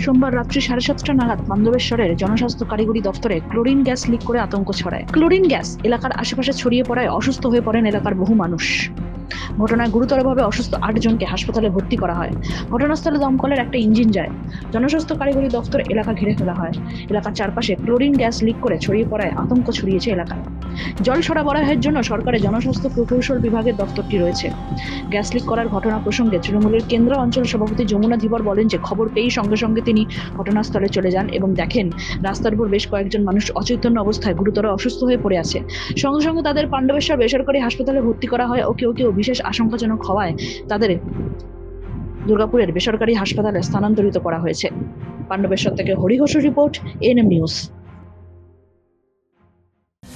সোমবার রাত্রি সাড়ে সাতটা নাগাদ বান্ধবেশ্বরের জনস্বাস্থ্য কারিগরি দপ্তরে ক্লোরিন গ্যাস লিক করে আতঙ্ক ছড়ায়। ক্লোরিন গ্যাস এলাকার আশেপাশে ছড়িয়ে পড়ায় অসুস্থ হয়ে পড়েন এলাকার বহু মানুষ। ঘটনায় গুরুতরভাবে অসুস্থ আটজনকে হাসপাতালে ভর্তি করা হয়। ঘটনাস্থলে দমকলের একটা ইঞ্জিন যায়। জনস্বাস্থ্য কারিগরি দপ্তর এলাকা ঘিরে ফেলা হয়। এলাকার চারপাশে ক্লোরিন গ্যাস লিক করে ছড়িয়ে পড়ায় আতঙ্ক ছড়িয়েছে এলাকায়। জল সরবরাহের জন্য সরকারের জনস্বাস্থ্য প্রকৌশল বিভাগের দপ্তরটি রয়েছে। গ্যাস লিক করার ঘটনা প্রসঙ্গে তৃণমূলের কেন্দ্র অঞ্চল সভাপতি যমুনা ধীবর বলেন যে, খবর পেয়েই সঙ্গে সঙ্গে তিনি ঘটনাস্থলে চলে যান এবং দেখেন, রাস্তার উপর বেশ কয়েকজন মানুষ অচৈতন্য অবস্থায় গুরুতর অসুস্থ হয়ে পড়ে আছে। সঙ্গে সঙ্গে তাদের পাণ্ডবেশ্বর বেসরকারি হাসপাতালে ভর্তি করা হয় ও কেউ কেউ বিশেষ আশঙ্কাজনক হওয়ায় তাদের দুর্গাপুরের বেসরকারি হাসপাতালে স্থানান্তরিত করা হয়েছে। পাণ্ডবেশ্বর থেকে হরিঘোষ রিপোর্ট এনএম নিউজ।